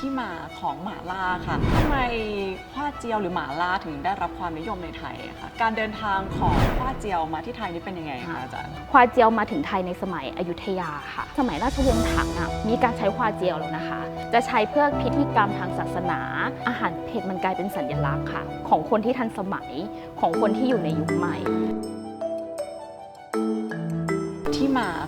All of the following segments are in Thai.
ที่มาของหมาล่าค่ะทำไมฮวาเจียวหรือหมาล่าถึงได้รับความนิยมในไทยคะการเดินทางของฮวาเจียวมาที่ไทยนี่เป็นยังไงคะอาจารย์ควาเจียวมาถึงไทยในสมัยอยุธยาค่ะ สมัยราชวงศ์ถังอะมีการใช้ควาเจียวแล้วนะคะ จะใช้เพื่อพิธีกรรมทางศาสนา อาหารเผ็ดมันกลายเป็นสัญลักษณ์ค่ะ ของคนที่ทันสมัยของคนที่อยู่ในยุคใหม่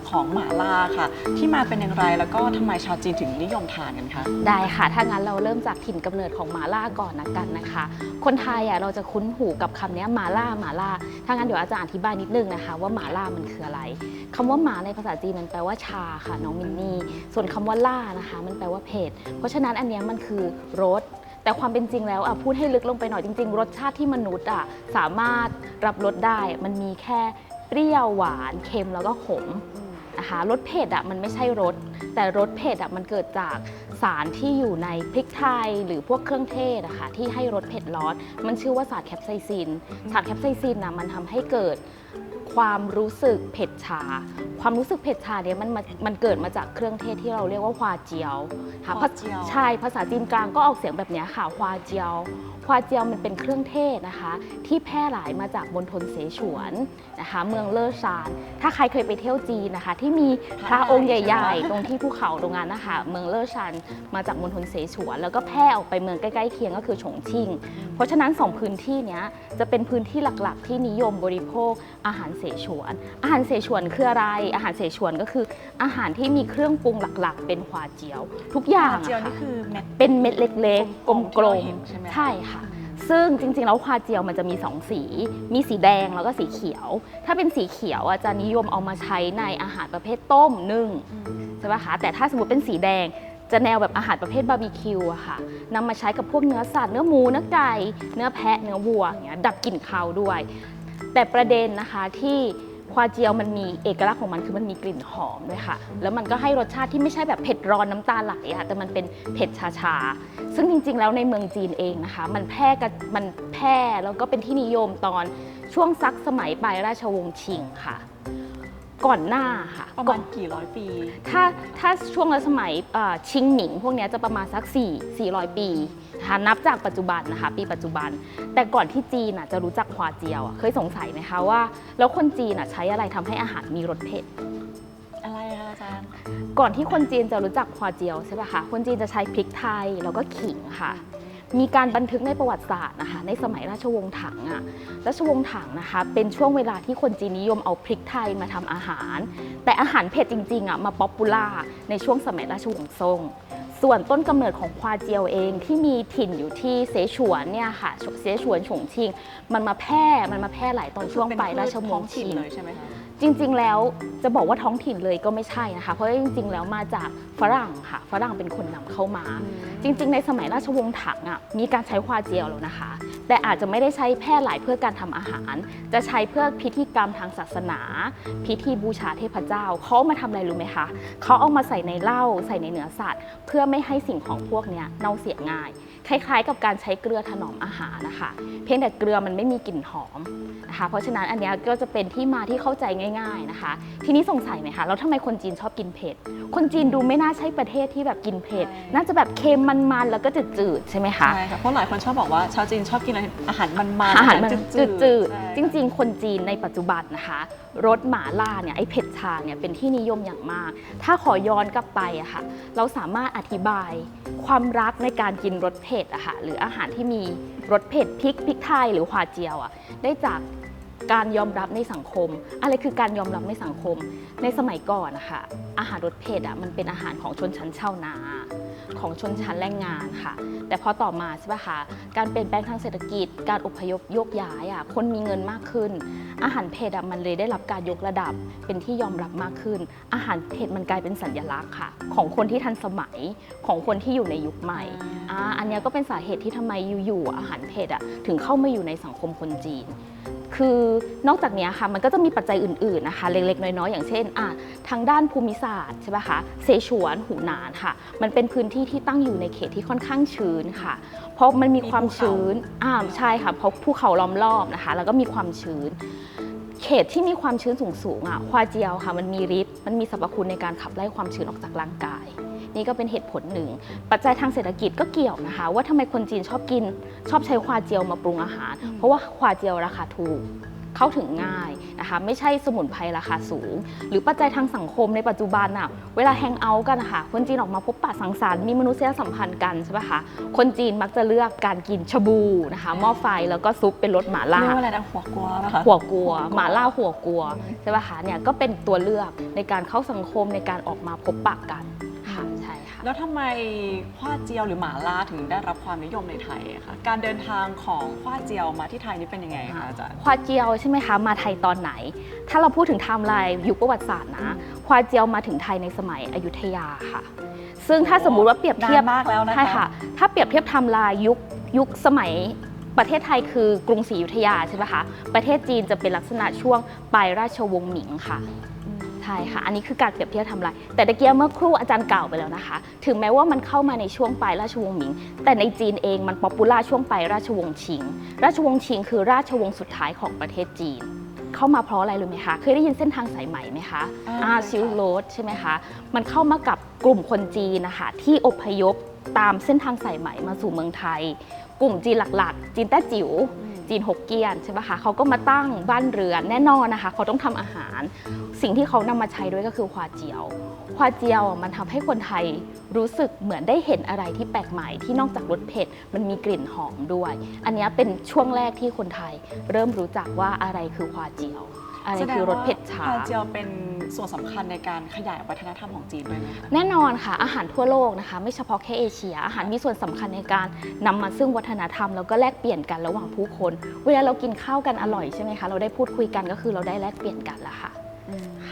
ของหม่าล่าค่ะ ที่มาเป็นอย่างไรแล้วก็ทำไมชาวจีนถึงนิยมทานกันคะ ได้ค่ะ ถ้างั้นเราเริ่มจากถิ่นกำเนิดของหมาล่าก่อนนะกันนะคะ คนไทยอะเราจะคุ้นหูกับคำเนี้ยหมาล่าหมาล่า ถ้างั้นเดี๋ยวอาจารย์อธิบายนิดนึงนะคะ ว่าหมาล่ามันคืออะไรคำว่าหมาในภาษาจีนมันแปลว่าชาค่ะน้องมินนี่ ส่วนคำว่าล่านะคะ มันแปลว่าเผ็ด เพราะฉะนั้นอันเนี้ยมันคือรส แต่ความเป็นจริงแล้วอะพูดให้ลึกลงไปหน่อยจริง ๆ รสชาติที่มนุษย์อะสามารถรับรสได้ มันมีแค่เปรี้ยวหวานเค็มแล้วก็ขม นะคะรสเผ็ดอะมันไม่ใช่รสแต่รสเผ็ดอะมันเกิดจากสารที่อยู่ในพริกไทยหรือพวกเครื่องเทศอะคะที่ให้รสเผ็ดร้อน มันชื่อว่าสารแคปไซซิน สารแคปไซซินนะมันทำให้เกิด ความรู้สึกเผ็ดชา ความรู้สึกเผ็ดชาเนี่ยมันมามันเกิดมาจากเครื่องเทศที่เราเรียกว่าฮวาเจียวค่ะฮวาเจียว ใช่ภาษาจีนกลางก็ออกเสียงแบบเนี้ยค่ะฮวาเจียวฮวาเจียวมันเป็นเครื่องเทศนะคะ ที่แพร่หลายมาจากบนทนเสฉวนนะคะ เมืองเลอซาน ถ้าใครเคยไปเที่ยวจีนนะคะ ที่มีพระองค์ใหญ่ ๆ ตรงที่ภูเขาตรงนั้นนะคะ เมืองเลอซานมาจากมณฑลเสฉวน แล้วก็แพร่ออกไปเมืองใกล้ๆเคียงก็คือฉงชิ่ง เพราะฉะนั้นสองพื้นที่เนี้ยจะเป็นพื้นที่หลักๆ ที่นิยมบริโภคอาหารเสฉวน อาหารเสฉวนคืออะไร อาหารเสฉวนก็คือ อาหารที่มีเครื่องปรุงหลักๆ เป็นฮวาเจียว ทุกอย่างฮวาเจียวอะค่ะนี่คือเม็ด เป็นเม็ดเล็กๆกกลลมมๆที่เราเห็นใช่ไหม ๆ ใช่ค่ะ ซึ่งจริงๆ แล้วควาเจียวมันจะมี2สี มีสีแดงแล้วก็สีเขียว ถ้าเป็นสีเขียวอะจะนิยมเอามาใช้ในอาหารประเภทต้มนึ่งอืมใช่ปะคะแต่ถ้าสมมติเป็นสีแดงจะแนวแบบอาหารประเภทบาร์บีคิวอะค่ะนำมาใช้กับพวกเนื้อสัตว์เนื้อหมูเนื้อไก่เนื้อแพะเนื้อวัวอย่างเงี้ยดับกลิ่นคาวด้วย แต่ประเด็นนะคะที่ควาเจียวมันมีเอกลักษณ์ของมันคือมันมีกลิ่นหอมด้วยค่ะ แล้วมันก็ให้รสชาติที่ไม่ใช่แบบเผ็ดร้อนน้ำตาไหลอะแต่มันเป็นเผ็ดชาๆ ซึ่งจริงๆ แล้วในเมืองจีนเองนะคะ มันแพร่กันมันแพร่แล้วก็เป็นที่นิยมตอนช่วงซักสมัยปลายราชวงศ์ชิงค่ะ ก่อนหน้าค่ะประก่มาอณนกี่ร้อยปี ถ้าถ้าช่วงรัชสมัยเอ่อชิงหมิง พวกเนี้ยจะประมาณสัก 4 400 ปีนะคะนับจากปัจจุบันนะคะ ปีปัจจุบัน แต่ก่อนที่จีนอะจะรู้จักควาเจียวอะเคยสงสัยไหมคะว่า แล้วคนจีนอะใช้อะไรทำให้อาหารมีรสเผ็ดอะไรคะอาจารย์ก่อนที่คนจีนจะรู้จักควาเจียวใช่ปะคะคนจีนจะใช้พริกไทยแล้วก็ขิงค่ะ มีการบันทึกในประวัติศาสตร์นะคะในสมัยราชวงศ์ถังอะราชวงศ์ถังนะคะ เป็นช่วงเวลาที่คนจีนนิยมเอาพริกไทยมาทำอาหาร แต่อาหารเผ็ดจริงๆอะมาป๊อปปูล่าในช่วงสมัยราชวงศ์ซ่ง ส่วนต้นกำเนิดของควาเจียวเองที่มีถิ่นอยู่ที่เสฉวนเนี่ยค่ะเสฉวนฉงชิง มันมาแพร่มันมาแพร่หลายตอนช่วงปลายราชวงศ์ท้อถิ่ชินงเลยใช่ไหมคะจริง ๆ แล้วจะบอกว่าท้องถิ่นเลยก็ไม่ใช่นะคะ เพราะว่าจริง ๆ แล้วมาจากฝรั่งค่ะ ฝรั่งเป็นคนนำเข้ามา จริง ๆ ในสมัยราชวงศ์ถังอะมีการใช้ควาเจียวแล้วนะคะ แต่อาจจะไม่ได้ใช้แพร่หลายเพื่อการทำอาหาร จะใช้เพื่อพิธีกรรมทางศาสนา พิธีบูชาเทพเจ้าเขามาทำอะไรรู้ไหมคะเขาเอามาใส่ในเหล้าใส่ในเนื้อสัตว์ เพื่อไม่ให้สิ่งของพวกนี้เน่าเสียง่าย คล้ายๆ กับการใช้เกลือถนอมอาหารนะคะ เพียงแต่เกลือมันไม่มีกลิ่นหอมนะคะ เพราะฉะนั้นอันเนี้ยก็จะเป็นที่มาที่เข้าใจง่าย ๆนะคะ ทีนี้สงสัยไหมคะแล้วทำไมคนจีนชอบกินเผ็ด คนจีนดูไม่น่าใช่ประเทศที่แบบกินเผ็ดใช่น่าจะแบบเค็มมันๆแล้วก็จืดๆใช่ไหมคะใช่ค่ะเพราะหลายคนชอบบอกว่าชาวจีนชอบกินอาหารมันๆอาหารมันจืดใช่ๆจริง ๆ คนจีนในปัจจุบันนะคะรสหมาล่าเนี่ยไอเผ็ดชาเนี่ยเป็นที่นิยมอย่างมาก ถ้าขอย้อนกลับไปอะค่ะเราสามารถอธิบายความรักในการกินรสเผ็ดอะค่ะหรืออาหารที่มีรสเผ็ดพริกพริกไทยหรือหวาเจียวอะได้จากการยอมรับในสังคม อะไรคือการยอมรับในสังคม ในสมัยก่อนนะคะอาหารรสเผ็ดอะมันเป็นอาหารของชนชั้นชาวนา ของชนชั้นแรงงานค่ะ แต่พอต่อมาใช่ปะคะการเปลี่ยนแปลงทางเศรษฐกิจ การอพยพโยกย้ายอะคนมีเงินมากขึ้น อาหารเผ็ดอะมันเลยได้รับการยกระดับเป็นที่ยอมรับมากขึ้น อาหารเผ็ดมันกลายเป็นสัญลักษณ์ค่ะ ของคนที่ทันสมัยของคนที่อยู่ในยุคใหม่อ่าอันเนี้ยก็เป็นสาเหตุที่ทำไมอยู่ๆอาหารเผ็ดอะถึงเข้ามาอยู่ในสังคมคนจีน คือนอกจากเนี้ยค่ะมันก็จะมีปัจจัยอื่นๆนะคะเล็กๆ น้อยๆ อย่างเช่นอะทางด้านภูมิศาสตร์ใช่ปะคะเสฉวนหูหนานค่ะ มันเป็นพื้นที่ที่ตั้งอยู่ในเขตที่ค่อนข้างชื้นค่ะ เพราะมันมีความชื้นอ่าใช่ค่ะเพราะภูเขาล้อมรอบนะคะ แล้วก็มีความชื้น เขตที่มีความชื้นสูงๆอะควาเจียวค่ะมันมีฤทธิ์มันมีสรรพคุณในการขับไล่ความชื้นออกจากร่างกาย นี่ก็เป็นเหตุผลหนึ่ง ปัจจัยทางเศรษฐกิจก็เกี่ยวนะคะ ว่าทำไมคนจีนชอบกิน ชอบใช้ควาเจียวมาปรุงอาหาร เพราะว่าควาเจียวราคาถูก เข้าถึงง่ายนะคะไม่ใช่สมุนไพรราคาสูง หรือปัจจัยทางสังคมในปัจจุบันน่ะเวลาแฮงเอาท์กันนะคะคนจีนออกมาพบปะสังสรรค์มีมนุษยสัมพันธ์กันใช่ปะคะคนจีนมักจะเลือกการกินชาบูนะคะหม้อไฟแล้วก็ซุปเป็นรสหม่าล่าเรียกว่าอะไรนะหัวกลัวนะคะหัวกัวหมาล่าหัวกัวใช่ปะคะเนี่ยก็เป็นตัวเลือกในการเข้าสังคมในการออกมาพบปะกันค่ะใช่ค่ะ แล้วทำไมขว้าเจียวหรือหมาล่าถึงได้รับความนิยมในไทยอะคะการเดินทางของขว้าเจียวมาที่ไทยนี่เป็นยังไงคะอาจารย์ ควาเจียวใช่ไหมคะมาไทยตอนไหน ถ้าเราพูดถึงไทม์ไลน์ยุคประวัติศาสตร์นะควาเจียวมาถึงไทยในสมัยอยุธยาค่ะ ซึ่งถ้าสมมุติว่าเปรียบเทียบนานมากแล้วนะคะ ใช่ค่ะ ถ้าเปรียบเทียบไทม์ไลน์ยุคยุคสมัยประเทศไทยคือกรุงศรีอยุธยาใช่ไหมคะประเทศจีนจะเป็นลักษณะช่วงปลายราชวงศ์หมิงค่ะ ใช่ค่ะ อันนี้คือการเปรียบเทียบไทำลายแต่ตะเกียเมื่อครู่อาจารย์กล่าวไปแล้วนะคะ ถึงแม้ว่ามันเข้ามาในช่วงปลายราชวงศ์หมิง แต่ในจีนเองมันป๊อปปูล่าช่วงปลายราชวงศ์ชิง ราชวงศ์ชิง คือราชวงศ์สุดท้ายของประเทศจีนเข้ามาเพราะอะไรรู้ไหมคะ เคยได้ยินเส้นทางสายไหมไหมคะอ่าอ่าเคยค่ะซิลโรดใช่ไหมคะ มันเข้ามากับกลุ่มคนจีนนะคะที่อพยพตามเส้นทางสายไหมมาสู่เมืองไทย กลุ่มจีนหลักๆ จีนแต้จิ๋ว จีนฮกเกี้ยนใช่ปะคะเขาก็มาตั้งบ้านเรือนแน่นอนนะคะ เขาต้องทำอาหาร สิ่งที่เขานำมาใช้ด้วยก็คือควาเจียว ควาเจียวมันทำให้คนไทยรู้สึกเหมือนได้เห็นอะไรที่แปลกใหม่ที่นอกจากรสเผ็ดมันมีกลิ่นหอมด้วย อันนี้เป็นช่วงแรกที่คนไทย เริ่มรู้จักว่าอะไรคือควาเจียว อะไรคือรสเผ็ดชาแสดงว่าควาเจียวเป็นส่วนสำคัญในการขยายวัฒนธรรมของจีนด้วยไหมคะ แน่นอนค่ะอาหารทั่วโลกนะคะไม่เฉพาะแค่เอเชีย อาหารมีส่วนสำคัญในการนำมาซึ่งวัฒนธรรมแล้วก็แลกเปลี่ยนกันระหว่างผู้คน เวลาเรากินข้าวกันอร่อยใช่ไหมคะเราได้พูดคุยกันก็คือเราได้แลกเปลี่ยนกันละค่ะ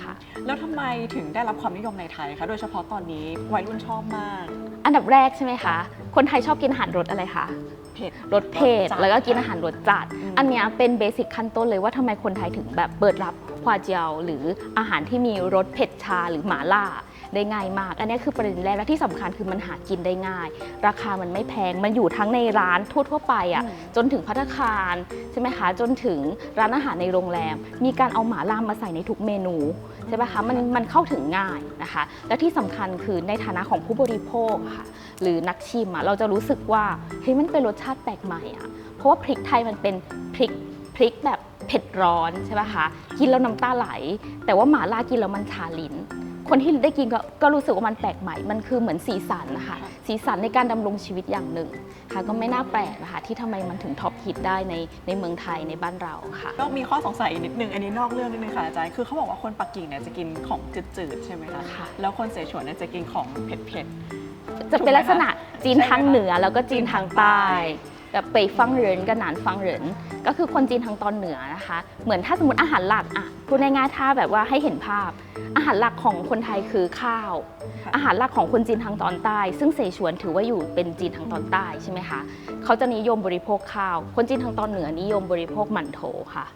ค่ะ แล้วทำไมถึงได้รับความนิยมในไทยคะ โดยเฉพาะตอนนี้วัยรุ่นชอบมาก อันดับแรกใช่ไหมคะ คนไทยชอบกินอาหารรสอะไรคะเผ็ด รสเผ็ดจัดแล้วก็กินอาหารรสจัด อืม อันเนี้ยเป็นเบสิกขั้นต้นเลยว่าทำไมคนไทยถึงแบบเปิดรับควาเจียว หรืออาหารที่มีรสเผ็ดชาหรือหมาล่า ได้ง่ายมาก อันเนี้ยคือประเด็นแรกและที่สำคัญคือมันหากินได้ง่าย ราคามันไม่แพง มันอยู่ทั้งในร้านทั่วๆไปอะอืมจนถึงพัตตาคารใช่ไหมคะจนถึงร้านอาหารในโรงแรม มีการเอาหมาล่ามาใส่ในทุกเมนูใช่ไหมคะมันมันเข้าถึงง่ายนะคะ และที่สำคัญคือในฐานะของผู้บริโภคอะค่ะหรือนักชิมอะเราจะรู้สึกว่าเฮ้ยมันเป็นรสชาติแปลกใหม่อะเพราะว่าพริกไทยมันเป็นพริกพริกแบบเผ็ดร้อนใช่ปะคะกินแล้วน้ำตาไหล แต่ว่าหมาล่ากินแล้วมันชาลิ้น คนที่ได้กินก็ก็รู้สึกว่ามันแปลกใหม่ มันคือเหมือนสีสันนะคะ สีสันในการดำรงชีวิตอย่างหนึ่งค่ะ ก็ไม่น่าแปลกนะคะที่ทำไมมันถึงท็อปฮิตได้ในในเมืองไทยในบ้านเราค่ะ ก็มีข้อสงสัยอีกนิดนึง อันนี้นอกเรื่องนิดนึงค่ะอาจารย์ คือเขาบอกว่าคนปักกิ่งเนี่ยจะกินของจืดๆใช่ไหมคะ ค่ะ แล้วคนเสฉวนเนี่ยจะกินของเผ็ดจะเป็นลักษณะจีนใช่ไหมคะทางเหนือแล้วก็จีนทางใต้จีนทางใต้แบบไปฟังเหรินกับหนานฟังเหรินก็คือคนจีนทางตอนเหนือนะคะ เหมือนถ้าสมมติอาหารหลักอะ พูดง่ายๆถ้าแบบว่าให้เห็นภาพ อาหารหลักของคนไทยคือข้าวค่ะอาหารหลักของคนจีนทางตอนใต้ ซึ่งเสฉวนถือว่าอยู่เป็นจีนทางตอนใต้ใช่ไหมคะเขาจะนิยมบริโภคข้าว คนจีนทางตอนเหนือนิยมบริโภคหมั่นโถค่ะ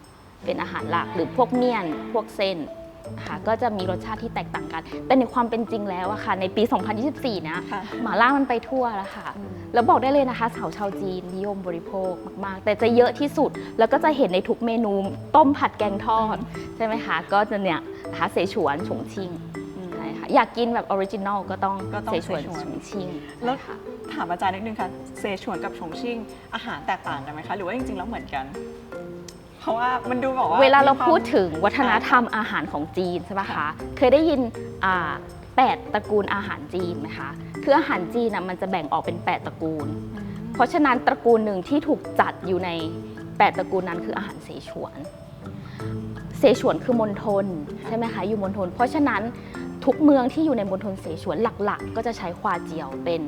เป็นอาหารหลักหรือพวกเมี่ยนพวกเส้นนะ คะก็จะมีรสชาติที่แตกต่างกัน แต่ในความเป็นจริงแล้วอะค่ะ ในปี 2024 นะๆค่ะหมาล่ามันไปทั่วแล้วค่ะ แล้วบอกได้เลยนะคะ สาวชาวจีนนิยมบริโภคมากๆ แต่จะเยอะที่สุด แล้วก็จะเห็นในทุกเมนูต้มผัดแกงทอด ใช่ไหมคะ ก็จะเนี่ยนะคะเสฉวนฉงชิ่งใช่ค่ะอยากกินแบบออริจินอลก็ต้องก็ต้องเสฉวนเสฉวน ฉงชิ่งแล้วใช่ค่ะ ถามอาจารย์นิดนึงค่ะ เซชวนกับชงชิ่งอาหารแตกต่างกันไหมคะ หรือว่าจริงๆแล้วเหมือนกัน เพราะว่ามันดูบอกว่าเวลาเรามีควมพูดถึงวัฒนธรรมอาหารของจีนใช่ไหมคะ เคยได้ยินอ่าแปดตระกูลอาหารจีนไหมคะ คืออาหารจีนน่ะมันจะแบ่งออกเป็น 8 ตระกูล เพราะฉะนั้นตระกูลหนึ่งที่ถูกจัดอยู่ใน 8 ตระกูลนั้นคืออาหารเสฉวน เสฉวนคือมณฑลใช่ไหมคะ อยู่มณฑล เพราะฉะนั้นทุกเมืองที่อยู่ในมณฑลเสฉวนหลัก ๆ ก็จะใช้ควาเจียวเป็น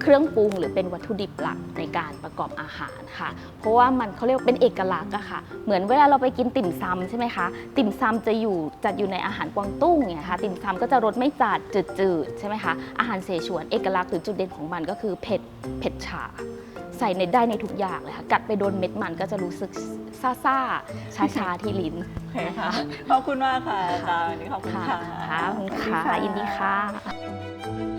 เครื่องปรุงหรือเป็นวัตถุดิบหลักในการประกอบอาหารค่ะ เพราะว่ามันเขาเรียกว่าเป็นเอกลักษณ์อะค่ะ เหมือนเวลาเราไปกินติ่มซำใช่ไหมคะ ติ่มซำจะอยู่จัดอยู่ในอาหารกวางตุ้งเนี่ยค่ะ ติ่มซำก็จะรสไม่จัดจืดๆใช่ไหมคะ อาหารเสฉวนเอกลักษณ์หรือจุดเด่นของมันก็คือเผ็ดเผ็ดชาใส่ในได้ในทุกอย่างเลยค่ะ กัดไปโดนเม็ดมันก็จะรู้สึกซ่าซาชาชาๆที่ลิ้นโอเคค่ะ ขอบคุณมากค่ะอาจารย์วันนี้ขอบคุณค่ะค่ะค่ะขอบคุณสวัสดีค่ะยินดีค่ะ